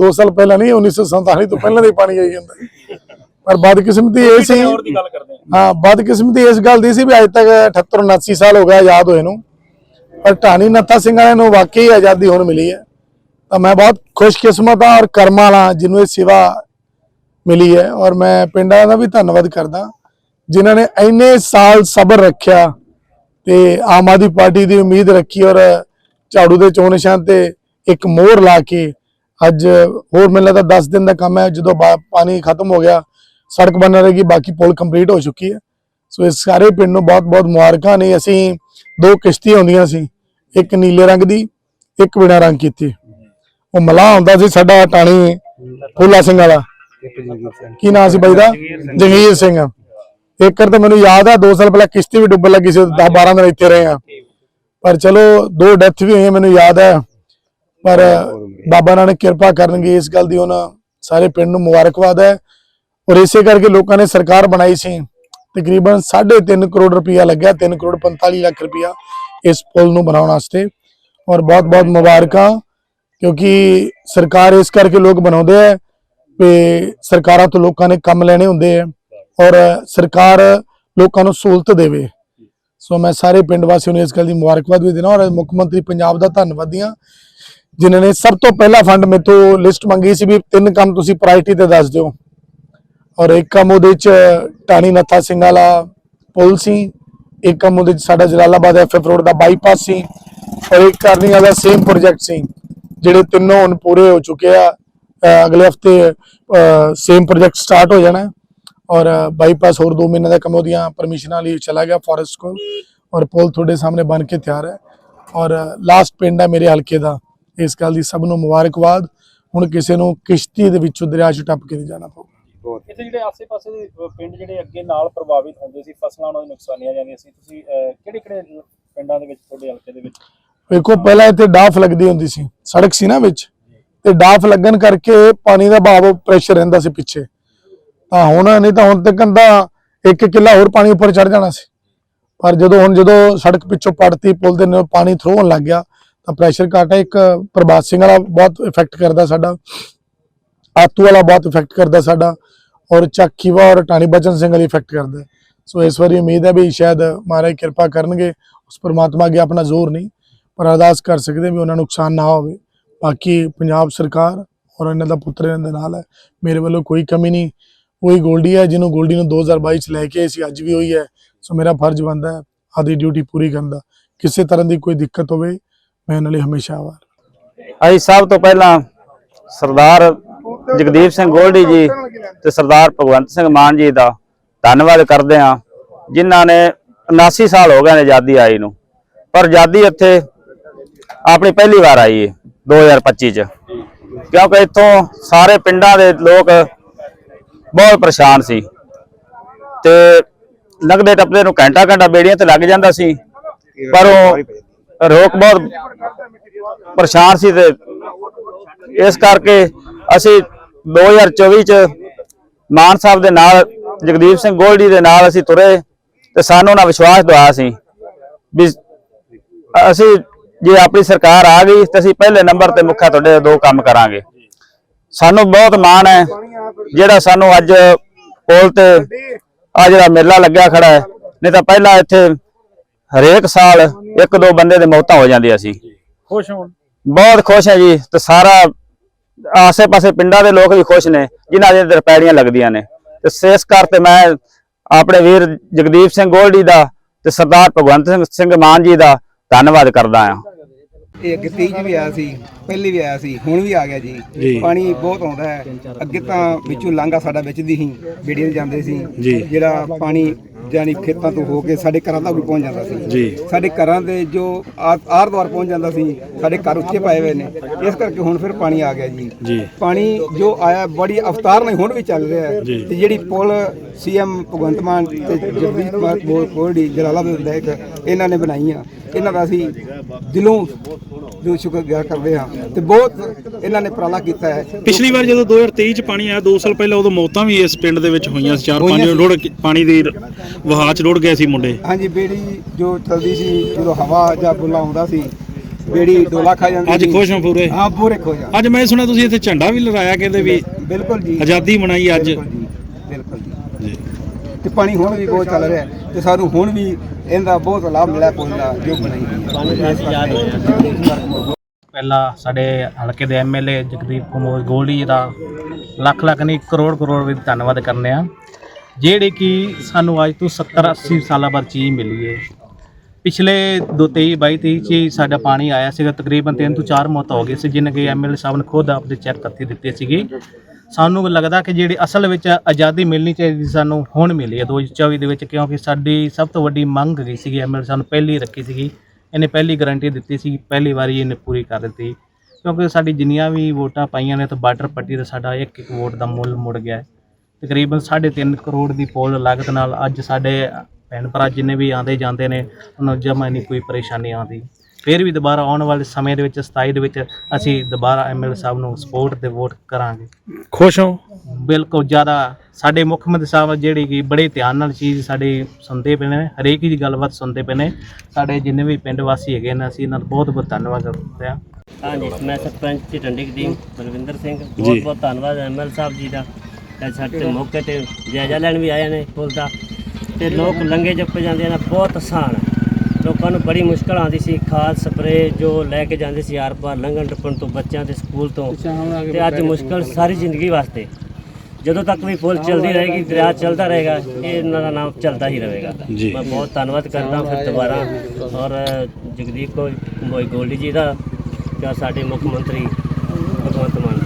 2 ਸਾਲ ਪਹਿਲਾਂ ਨਹੀਂ 1947 ਤੋਂ ਪਹਿਲਾਂ ਦਾ ਪਾਣੀ ਆਈ ਜਾਂਦਾ। ਪਰ ਬਦਕਿਸਮਤੀ ਇਹ ਸੀ ਹਾਂ ਬਦਕਿਸਮਤੀ ਇਸ ਗੱਲ ਦੀ ਸੀ ਵੀ ਅੱਜ ਤੱਕ 78 79 ਸਾਲ ਹੋ ਗਿਆ ਆਜ਼ਾਦ ਹੋਏ ਨੂੰ। ਪਰ ਢਾਣੀ ਨੱਥਾ ਸਿੰਘ ਵਾਲਿਆਂ ਨੂੰ ਵਾਕਈ ਆਜ਼ਾਦੀ ਹੁਣ ਮਿਲੀ ਹੈ। ਤਾਂ ਮੈਂ ਬਹੁਤ ਖੁਸ਼ਕਿਸਮਤ ਹਾਂ ਔਰ ਕਰਮਾਂ ਵਾਲਾ ਜਿਹਨੂੰ ਇਹ ਸੇਵਾ ਮਿਲੀ ਹੈ। ਔਰ ਮੈਂ ਪਿੰਡਾਂ ਦਾ ਵੀ ਧੰਨਵਾਦ ਕਰਦਾ। ਜਿਨ੍ਹਾਂ ਨੇ ਇੰਨੇ ਸਾਲ ਸਬਰ ਰੱਖਿਆ ਤੇ ਆਮ ਆਦਮੀ ਪਾਰਟੀ ਦੀ ਉਮੀਦ ਰੱਖੀ ਔਰ ਝਾੜੂ ਦੇ ਚੋਣ ਨਿਸ਼ਾਨ ਤੇ ਇੱਕ ਮੋਹਰ ਲਾ ਕੇ ਅੱਜ ਹੋਰ ਮੈਨੂੰ ਲੱਗਦਾ 10 ਦਿਨ ਦਾ ਕੰਮ ਹੈ, ਜਦੋਂ ਬਾ- ਪਾਣੀ ਖਤਮ ਹੋ ਗਿਆ, ਸੜਕ ਬਣ ਰਹੇਗੀ ਬਾਕੀ ਪੁਲ ਕੰਪਲੀਟ ਹੋ ਚੁੱਕੀ ਹੈ। ਸੋ ਇਸ ਸਾਰੇ ਪਿੰਡ ਨੂੰ ਬਹੁਤ ਬਹੁਤ ਮੁਬਾਰਕਾਂ ਨੇ। ਅਸੀਂ ਦੋ ਕਿਸ਼ਤੀਆਂ ਹੁੰਦੀਆਂ ਸੀ, ਇੱਕ ਨੀਲੇ ਰੰਗ ਦੀ, ਇੱਕ ਬਿਨਾ ਰੰਗ ਕੀਤੀ। ਉਹ ਮਲਾਹ ਹੁੰਦਾ ਸੀ ਸਾਡਾ ਟਾਣੀ ਫੂਲਾ ਸਿੰਘ ਵਾਲਾ। ਕੀ ਨਾਂ ਸੀ ਬਾਈ ਦਾ? ਜੰਗੀਰ ਸਿੰਘ। ਏਕਰ ਤਾਂ ਮੈਨੂੰ ਯਾਦ ਆ 2 ਸਾਲ ਪਹਿਲਾਂ ਕਿਸ਼ਤੀ ਵੀ ਡੁੱਬਣ ਲੱਗੀ ਸੀ 10 12 ਦਿਨ ਇੱਥੇ ਰਹੇ ਆ ਪਰ ਚਲੋ, ਦੋ ਡੈਥ ਵੀ ਹੋਈਆਂ, ਮੈਨੂੰ ਯਾਦ ਆ ਪਰ ਬਾਬਾ ਨਾਨਕ ਕਿਰਪਾ ਕਰਨਗੇ ਇਸ ਗੱਲ ਦੀ ਉਹਨਾਂ ਸਾਰੇ ਪਿੰਡ ਨੂੰ ਮੁਬਾਰਕਬਾਦ ਹੈ। ਔਰ ਇਸੇ ਕਰਕੇ ਲੋਕਾਂ ਨੇ ਸਰਕਾਰ ਬਣਾਈ ਸੀ ਤਕਰੀਬਨ 3.5 ਕਰੋੜ ਰੁਪਇਆ ਲੱਗਿਆ 3 ਕਰੋੜ 45 ਲੱਖ ਰੁਪਇਆ ਇਸ ਪੁਲ ਨੂੰ ਬਣਾਉਣ ਵਾਸਤੇ। ਔਰ ਬਹੁਤ ਬਹੁਤ ਮੁਬਾਰਕਾਂ ਕਿਉਂਕਿ ਸਰਕਾਰ ਇਸ ਕਰਕੇ ਲੋਕ ਬਣਾਉਂਦੇ ਆ ਵੀ ਸਰਕਾਰਾਂ ਤੋਂ ਲੋਕਾਂ ਨੇ ਕੰਮ ਲੈਣੇ ਹੁੰਦੇ ਆ ਔਰ ਸਰਕਾਰ ਲੋਕਾਂ ਨੂੰ ਸਹੂਲਤ ਦੇਵੇ। ਸੋ ਮੈਂ ਸਾਰੇ ਪਿੰਡ ਵਾਸੀਆਂ ਨੂੰ ਇਸ ਗੱਲ ਦੀ ਮੁਬਾਰਕਬਾਦ ਵੀ ਦੇਣਾ ਔਰ ਮੁੱਖ ਮੰਤਰੀ ਪੰਜਾਬ ਦਾ ਧੰਨਵਾਦੀ ਹਾਂ। ਜਿਨ੍ਹਾਂ ਨੇ ਸਭ ਤੋਂ ਪਹਿਲਾ ਫੰਡ ਮੇਥੋਂ ਲਿਸਟ ਮੰਗੀ ਸੀ ਵੀ ਤਿੰਨ ਕੰਮ ਤੁਸੀਂ ਪ੍ਰਾਇੋਰਟੀ ਤੇ ਦੱਸ ਦਿਓ। ਔਰ ਇੱਕ ਕੰਮ ਉਹਦੇ ਚ ਟਾਣੀ ਨੱਥਾ ਸਿੰਘ ਵਾਲਾ ਪੁਲ ਸੀ, ਇੱਕ ਕੰਮ ਉਹਦੇ ਚ ਸਾਡਾ ਜਲਾਲਾਬਾਦ ਐਫਐਫ ਰੋਡ ਦਾ ਬਾਈਪਾਸ ਸੀ, ਔਰ ਇੱਕ ਕਰਨੀ ਵਾਲਾ ਸੇਮ ਪ੍ਰੋਜੈਕਟ ਸੀ, ਜਿਹੜੇ ਤਿੰਨੋਂ ਹੁਣ ਪੂਰੇ ਹੋ ਚੁੱਕੇ ਆ। ਅਗਲੇ ਹਫ਼ਤੇ ਸੇਮ ਪ੍ਰੋਜੈਕਟ ਸਟਾਰਟ ਹੋ ਜਾਣਾ। ਔਰ ਬਾਈਪਾਸ ਹੋਰ 2 ਮਹੀਨੇ ਦਾ ਕੰਮ ਉਹਦੀਆਂ ਪਰਮਿਸ਼ਨਾਂ ਲਈ ਚਲਾ ਗਿਆ ਫੋਰੈਸਟ ਕੋਲ। ਔਰ ਪੁਲ ਤੁਹਾਡੇ ਸਾਹਮਣੇ ਬਣ ਕੇ ਤਿਆਰ ਹੈ। ਔਰ ਲਾਸਟ ਪਿੰਡ ਹੈ ਮੇਰੇ ਹਲਕੇ ਦਾ। ਇਸ ਗੱਲ ਦੀ ਸਭ ਨੂੰ ਮੁਬਾਰਕਬਾਦ। ਹੁਣ ਕਿਸੇ ਨੂੰ ਕਿਸ਼ਤੀ ਦੇ ਵਿੱਚੋਂ ਦਰਿਆ 'ਚ ਟੱਪ ਕੇ ਨਹੀਂ ਜਾਣਾ ਪਊਗਾ ਇੱਥੇ ਜਿਹੜੇ ਆਸੇ-ਪਾਸੇ ਦੇ ਪਿੰਡ ਜਿਹੜੇ ਅੱਗੇ ਨਾਲ ਪ੍ਰਭਾਵਿਤ ਹੁੰਦੇ ਸੀ ਫਸਲਾਂ ਉਹਨਾਂ ਦੀ ਨੁਕਸਾਨੀਆਂ ਜਾਂਦੀਆਂ ਸੀ ਤੁਸੀਂ ਕਿਹੜੇ-ਕਿਹੜੇ ਪਿੰਡਾਂ ਦੇ ਵਿੱਚ ਤੁਹਾਡੇ ਹਲਕੇ ਦੇ ਵਿੱਚ? ਵੇਖੋ ਪਹਿਲਾਂ ਇੱਥੇ ਡਾਫ ਲੱਗਦੀ ਹੁੰਦੀ ਸੀ ਸੜਕ ਸੀ ਨਾ ਵਿੱਚ। ਤੇ ਡਾਫ ਲੱਗਣ ਕਰਕੇ ਪਾਣੀ ਦਾ ਭਾਵ ਪ੍ਰੈਸ਼ਰ ਰਹਿੰਦਾ ਸੀ ਪਿੱਛੇ। ਤਾਂ ਹੁਣ ਨਹੀਂ ਤਾਂ ਹੁਣ ਤੱਕ ਤਾਂ ਇੱਕ ਕਿੱਲਾ ਹੋਰ ਪਾਣੀ ਉੱਪਰ ਚੜ ਜਾਣਾ ਸੀ। ਪਰ ਜਦੋਂ ਹੁਣ ਜਦੋਂ ਸੜਕ ਪਿੱਛੋਂ ਪੜਤੀ ਪੁਲ ਦੇ ਨਾਲ ਪਾਣੀ ਥਰੋ ਹੋਣ ਲੱਗ ਗਿਆ ਤਾਂ ਪ੍ਰੈਸ਼ਰ ਘਟਾ ਇੱਕ ਪ੍ਰਭਾਤ ਸਿੰਘ ਵਾਲਾ ਬਹੁਤ ਇਫੈਕਟ ਕਰਦਾ ਸਾਡਾ। ਆਤੂ ਵਾਲਾ ਬਹੁਤ ਇਫੈਕਟ ਕਰਦਾ ਸਾਡਾ ਔਰ ਚੱਕੀਵਾ ਔਰ ਟਾਣੀ ਬਚਨ ਸਿੰਘ ਵਾਲੀ ਇਫੈਕਟ ਕਰਦਾ ਸੋ ਇਸ ਵਾਰੀ ਉਮੀਦ ਹੈ ਵੀ ਸ਼ਾਇਦ ਮਹਾਰਾਜ ਕਿਰਪਾ ਕਰਨਗੇ, ਉਸ ਪਰਮਾਤਮਾ ਅੱਗੇ ਆਪਣਾ ਜ਼ੋਰ ਨਹੀਂ, ਪਰ ਅਰਦਾਸ ਕਰ ਸਕਦੇ ਵੀ ਉਹਨਾਂ ਨੂੰ ਨੁਕਸਾਨ ਨਾ ਹੋਵੇ। ਬਾਕੀ ਪੰਜਾਬ ਸਰਕਾਰ ਔਰ ਇਹਨਾਂ ਦਾ ਪੁੱਤਰ ਇਹਨਾਂ ਦੇ ਨਾਲ ਹੈ, ਮੇਰੇ ਵੱਲੋਂ ਕੋਈ ਕਮੀ ਨਹੀਂ। ਉਹੀ ਗੋਲਡੀ ਹੈ ਜਿਹਨੂੰ ਗੋਲਡੀ ਨੂੰ 2022 ਚ ਲੈ ਕੇ ਆਏ ਸੀ ਅੱਜ ਵੀ ਹੋਈ ਹੈ। ਸੋ ਮੇਰਾ ਫਰਜ਼ ਬਣਦਾ ਹੈ ਆਦੀ ਡਿਊਟੀ ਪੂਰੀ ਕਰਨ ਦਾ। ਕਿਸੇ ਤਰ੍ਹਾਂ ਦੀ ਕੋਈ ਦਿੱਕਤ ਹੋਵੇ ਮੈਂ ਇਹਨਾਂ ਹਮੇਸ਼ਾ ਆਵਾਰ ਅਸੀਂ ਸਭ ਤੋਂ ਪਹਿਲਾਂ ਸਰਦਾਰ ਜਗਦੀਪ ਸਿੰਘ ਗੋਲਡੀ ਜੀ ਤੇ ਸਰਦਾਰ ਭਗਵੰਤ ਸਿੰਘ ਮਾਨ ਜੀ ਦਾ ਧੰਨਵਾਦ ਕਰਦੇ ਹਾਂ, ਜਿਨ੍ਹਾਂ ਨੇ 79 ਸਾਲ ਹੋ ਗਏ ਨੇ ਆਜ਼ਾਦੀ ਆਈ ਨੂੰ। ਪਰ ਆਜ਼ਾਦੀ ਇੱਥੇ ਆਪਣੀ ਪਹਿਲੀ ਵਾਰ ਆਈ ਹੈ 2025 ਚ। ਕਿਉਂਕਿ ਇੱਥੋਂ ਸਾਰੇ ਪਿੰਡਾਂ ਦੇ ਲੋਕ ਬਹੁਤ ਪਰੇਸ਼ਾਨ ਸੀ। ਤੇ ਲੱਗਦੇ ਟੱਪਦੇ ਨੂੰ ਘੰਟਾ ਘੰਟਾ ਬੇੜੀਆਂ ਤੇ ਲੱਗ ਜਾਂਦਾ ਸੀ। ਪਰ ਉਹ ਰੋਕ ਬਹੁਤ ਪਰੇਸ਼ਾਨ ਸੀ ਤੇ ਇਸ ਕਰਕੇ ਅਸੀਂ 2024 ਚ ਮਾਨ ਸਾਹਿਬ ਦੇ ਨਾਲ, ਜਗਦੀਪ ਸਿੰਘ ਗੋਲਡੀ ਦੇ ਨਾਲ ਅਸੀਂ ਤੁਰੇ ਤੇ ਸਾਨੂੰ ਨਾ ਵਿਸ਼ਵਾਸ ਦਵਾਇਆ ਸੀ ਵੀ ਅਸੀਂ ਜੇ ਆਪਣੀ ਸਰਕਾਰ ਆ ਗਈ ਤੇ ਅਸੀਂ ਪਹਿਲੇ ਨੰਬਰ ਤੇ ਮੁੱਖਾ ਤੁਹਾਡੇ ਦੋ ਕੰਮ ਕਰਾਂਗੇ। ਸਾਨੂੰ ਬਹੁਤ ਮਾਣ ਹੈ ਜਿਹੜਾ ਸਾਨੂੰ ਅੱਜ ਪੁਲ ਤੇ ਆ ਜਿਹੜਾ ਮੇਲਾ ਲੱਗਿਆ ਖੜਾ ਹੈ, ਨਹੀਂ ਤਾਂ ਪਹਿਲਾਂ ਇੱਥੇ ਹਰੇਕ ਸਾਲ ਇੱਕ ਦੋ ਬੰਦੇ ਦੇ ਮੌਤਾਂ ਹੋ ਜਾਂਦੀਆਂ ਸੀ। ਖੁਸ਼ ਹੋਣ। ਬਹੁਤ ਖੁਸ਼ ਹੈ ਜੀ ਤੇ ਸਾਰਾ ਆਸੇ-ਪਾਸੇ ਪਿੰਡਾਂ ਦੇ ਲੋਕ ਵੀ ਖੁਸ਼ ਨੇ ਜਿਨ੍ਹਾਂ ਦੇ ਰਪੈੜੀਆਂ ਲੱਗਦੀਆਂ ਨੇ। ਤੇ ਸੇਸ ਕਰ ਤੇ ਮੈਂ ਆਪਣੇ ਵੀਰ ਜਗਦੀਪ ਸਿੰਘ ਗੋਲਡੀ ਦਾ ਤੇ ਸਰਦਾਰ ਭਗਵੰਤ ਸਿੰਘ ਸਿੰਘ ਮਾਨ ਜੀ ਦਾ ਧੰਨਵਾਦ ਕਰਦਾ ਹਾਂ। ਇਹ ਅੱਗੇ 23 ਚ ਵੀ ਆਇਆ ਸੀ। ਪਹਿਲੀ ਵੀ ਆਇਆ ਸੀ ਹੁਣ ਵੀ ਆ ਗਿਆ ਜੀ। ਪਾਣੀ ਬਹੁਤ ਆਉਂਦਾ ਹੈ। ਅੱਗੇ ਤਾਂ ਵਿੱਚੋਂ ਲਾਂਘਾ ਸਾਡਾ ਵਿੱਚ ਦੀ ਸੀ ਬੇੜੀਆਂ ਜਾਂਦੇ ਸੀ। ਜਿਹੜਾ ਪਾਣੀ ਜਾਨੀ ਖੇਤਾਂ ਤੋਂ ਹੋ ਕੇ ਸਾਡੇ ਘਰਾਂ ਤੱਕ ਵੀ ਪਹੁੰਚ ਜਾਂਦਾ ਸੀ। ਜੀ। ਸਾਡੇ ਘਰਾਂ ਦੇ ਜੋ ਆਰ ਦਵਾਰ ਪਹੁੰਚ ਜਾਂਦਾ ਸੀ ਸਾਡੇ ਘਰ ਉੱਚੇ ਪਾਏ ਹੋਏ ਨੇ। ਇਸ ਕਰਕੇ ਹੁਣ ਫਿਰ ਪਾਣੀ ਆ ਗਿਆ ਜੀ। ਪਾਣੀ ਜੋ ਆਇਆ ਬੜੀ ਅਵਤਾਰ ਨਾਲ ਹੁਣ ਵੀ ਚੱਲ ਰਿਹਾ ਹੈ। ਤੇ ਜਿਹੜੀ ਪੁਲ ਸੀਐਮ ਭਗਵੰਤ ਮਾਨ ਤੇ ਜਗਦੀਪ ਕੁਮਾਰ ਬੋਰਡੀ ਜਲਾਲਾਬਾਦ ਦਾ ਇਹਨਾਂ ਨੇ ਬਣਾਈਆਂ। ਇਹਨਾਂ ਦਾ ਅਸੀਂ ਦਿਲੋਂ ਜੋ ਸ਼ੁਕਰਗੁਜ਼ਾਰ ਕਰਦੇ ਹਾਂ। ਤੇ ਬਹੁਤ ਇਹਨਾਂ ਨੇ ਉਪਰਾਲਾ ਕੀਤਾ ਹੈ। ਪਿਛਲੀ ਵਾਰ ਜਦੋਂ 2023 ਚ ਪਾਣੀ ਆਇਆ 2 ਸਾਲ ਪਹਿਲਾਂ ਉਦੋਂ ਮੌਤਾਂ ਵੀ ਇਸ ਪਿੰਡ ਦੇ ਵਿੱਚ ਹੋਈਆਂ ਸੀ ਚਾਰ ਪੰਜ। ਰੁੜ ਪਾਣੀ ਦੀ ਵਹਾਅ ਚ ਰੁੜ ਗਏ ਸੀ ਮੁੰਡੇ। ਹਾਂਜੀ ਬੇੜੀ ਜੋ ਚਲਦੀ ਸੀ ਜਦੋਂ ਹਵਾ ਜਾਂ ਬੁੱਲਾ ਆਉਂਦਾ ਸੀ ਬੇੜੀ 2 ਲੱਖ ਆ ਜਾਂਦੀ ਅੱਜ ਸੀ। ਖੁਸ਼ ਹੋ ਪੂਰੇ? ਹਾਂ ਪੂਰੇ ਖੁਸ਼ ਆ ਅੱਜ ਮੈਂ ਸੁਣਿਆ ਤੁਸੀਂ ਇੱਥੇ ਝੰਡਾ ਵੀ ਲਹਿਰਾਇਆ ਕਹਿੰਦੇ ਵੀ ਬਿਲਕੁਲ ਜੀ। ਆਜ਼ਾਦੀ ਮਨਾਈ ਅੱਜ। ਬਿਲਕੁਲ ਜੀ ਬਿਲਕੁਲ ਜੀ। ਜੀ। ਤੇ ਪਾਣੀ ਹੁਣ ਵੀ ਬਹੁਤ ਚੱਲ ਰਿਹਾ ਹੈ ਤੇ ਸਾਨੂੰ ਹੁਣ ਵੀ ਇਹਦਾ ਬਹੁਤ ਲਾਭ ਮਿਲਿਆ ਪੁੱਲ ਦਾ ਜੋ ਬਣਾਈ ਗਈ ਹੈ। ਪਹਿਲਾਂ ਸਾਡੇ ਹਲਕੇ ਦੇ ਐਮਐਲਏ ਜਗਦੀਪ ਕੁਮਾਰ ਗੋਲੀ ਦਾ ਲੱਖ ਲੱਖ ਨਹੀਂ, ਕਰੋੜ ਕਰੋੜ ਵੀ ਧੰਨਵਾਦ ਕਰਨੇ ਆ। ਜਿਹੜੇ ਕਿ ਸਾਨੂੰ ਅੱਜ ਤੋਂ 70 80 ਸਾਲਾਂ ਬਾਅਦ ਚੀਜ਼ ਮਿਲੀ ਹੈ ਪਿਛਲੇ ਦੋ 23 22 23 ਚ ਹੀ ਸਾਡਾ ਪਾਣੀ ਆਇਆ ਸੀਗਾ, ਤਕਰੀਬਨ ਤਿੰਨ ਤੋਂ ਚਾਰ ਮੌਤ ਹੋ ਗਈ ਸੀ ਜਿਨ੍ਹਾਂ ਕਿ ਐਮਐਲਏ ਸਾਹਿਬ ਨੇ ਖੁਦ ਆਪਦੇ ਚੈੱਕ ਕਰਤੀ ਦਿੱਤੇ ਸੀਗੇ। ਸਾਨੂੰ ਲੱਗਦਾ ਕਿ ਜਿਹੜੀ ਅਸਲ ਵਿੱਚ ਆਜ਼ਾਦੀ ਮਿਲਣੀ ਚਾਹੀਦੀ ਸਾਨੂੰ, ਹੁਣ ਮਿਲੀ ਹੈ 2024 ਦੇ ਵਿੱਚ, ਕਿਉਂਕਿ ਸਾਡੀ ਸਭ ਤੋਂ ਵੱਡੀ ਮੰਗ ਗਈ ਸੀਗੀ ਐਮਐਲਏ ਸਾਨੂੰ ਪਹਿਲੀ ਰੱਖੀ ਸੀਗੀ। ਇਹਨੇ ਪਹਿਲੀ ਗਾਰੰਟੀ ਦਿੱਤੀ ਸੀ, ਪਹਿਲੀ ਵਾਰੀ ਇਹਨੇ ਪੂਰੀ ਕਰ ਦਿੱਤੀ। ਕਿਉਂਕਿ ਸਾਡੀ ਜਿੰਨੀਆਂ ਵੀ ਵੋਟਾਂ ਪਾਈਆਂ ਨੇ, ਤਾਂ ਬਾਰਡਰ ਪੱਟੀ ਦਾ ਸਾਡਾ ਇੱਕ ਇੱਕ ਵੋਟ ਦਾ ਮੁੱਲ ਮੁੜ ਗਿਆ ਹੈ। ਤਕਰੀਬਨ 3.5 ਕਰੋੜ ਦੀ ਪੋਲ ਲਾਗਤ ਨਾਲ ਅੱਜ ਸਾਡੇ ਭੈਣ ਭਰਾ ਜਿੰਨੇ ਵੀ ਆਉਂਦੇ ਜਾਂਦੇ ਨੇ, ਉਹਨਾਂ ਨੂੰ ਜਮਾ ਨਹੀਂ ਕੋਈ ਪਰੇਸ਼ਾਨੀ ਆਉਂਦੀ। ਫਿਰ ਵੀ ਦੁਬਾਰਾ ਆਉਣ ਵਾਲੇ ਸਮੇਂ ਦੇ ਵਿੱਚ 27 ਦੇ ਵਿੱਚ ਅਸੀਂ ਦੁਬਾਰਾ ਐਮਐਲ ਸਾਹਿਬ ਨੂੰ ਸਪੋਰਟ ਤੇ ਵੋਟ ਕਰਾਂਗੇ। ਖੁਸ਼ ਹੋ? ਬਿਲਕੁਲ ਜ਼ਿਆਦਾ ਸਾਡੇ ਮੁੱਖ ਮੰਤਰੀ ਸਾਹਿਬ ਜਿਹੜੀ ਕਿ ਬੜੇ ਧਿਆਨ ਨਾਲ ਚੀਜ਼ ਸਾਡੇ ਸੁਣਦੇ ਪਏ ਨੇ ਹਰੇਕ ਦੀ ਗੱਲਬਾਤ ਸੁਣਦੇ ਪਏ ਨੇ। ਸਾਡੇ ਜਿੰਨੇ ਵੀ ਪਿੰਡ ਵਾਸੀ ਹੈਗੇ ਨੇ ਅਸੀਂ ਇਹਨਾਂ ਦਾ ਬਹੁਤ ਬਹੁਤ ਧੰਨਵਾਦ ਕਰਦੇ ਹਾਂ। ਹਾਂਜੀ ਮੈਂ ਸਰਪੰਚ ਜੀ ਟੰਡੀ ਕਦੀਮ ਬਲਵਿੰਦਰ ਸਿੰਘ ਬਹੁਤ ਬਹੁਤ ਧੰਨਵਾਦ ਐਮਐਲ ਸਾਹਿਬ ਜੀ ਦਾ। ਤੇ ਸਾਡੇ ਮੌਕੇ ਤੇ ਜਾਇਜ਼ਾ ਲੈਣ ਵੀ ਆਏ ਨੇ ਪੁੱਲ ਦਾ। ਤੇ ਲੋਕ ਲੰਗੇ ਜੱਪੇ ਜਾਂਦੇ ਨੇ ਬਹੁਤ ਆਸਾਨ ਹੈ। ਲੋਕਾਂ ਨੂੰ ਬੜੀ ਮੁਸ਼ਕਲ ਆਉਂਦੀ ਸੀ ਖਾਦ ਸਪਰੇ ਜੋ ਲੈ ਕੇ ਜਾਂਦੇ ਸੀ ਆਰ ਪਾਰ ਲੰਘਣ ਟੱਪਣ ਤੋਂ ਬੱਚਿਆਂ ਦੇ ਸਕੂਲ ਤੋਂ। ਤੇ ਅੱਜ ਮੁਸ਼ਕਲ ਸਾਰੀ ਜ਼ਿੰਦਗੀ ਵਾਸਤੇ। ਜਦੋਂ ਤੱਕ ਵੀ ਪੁੱਲ ਚੱਲਦੀ ਰਹੇਗੀ ਦਰਿਆ ਚੱਲਦਾ ਰਹੇਗਾ ਇਹ ਇਹਨਾਂ ਦਾ ਨਾਮ ਚੱਲਦਾ ਹੀ ਰਹੇਗਾ ਜੀ। ਮੈਂ ਬਹੁਤ ਧੰਨਵਾਦ ਕਰਦਾ ਫਿਰ ਦੁਬਾਰਾ ਔਰ ਜਗਦੀਪ ਕੋ ਗੋਲਡੀ ਜੀ ਦਾ ਜਾਂ ਸਾਡੇ ਮੁੱਖ ਮੰਤਰੀ ਭਗਵੰਤ ਮਾਨ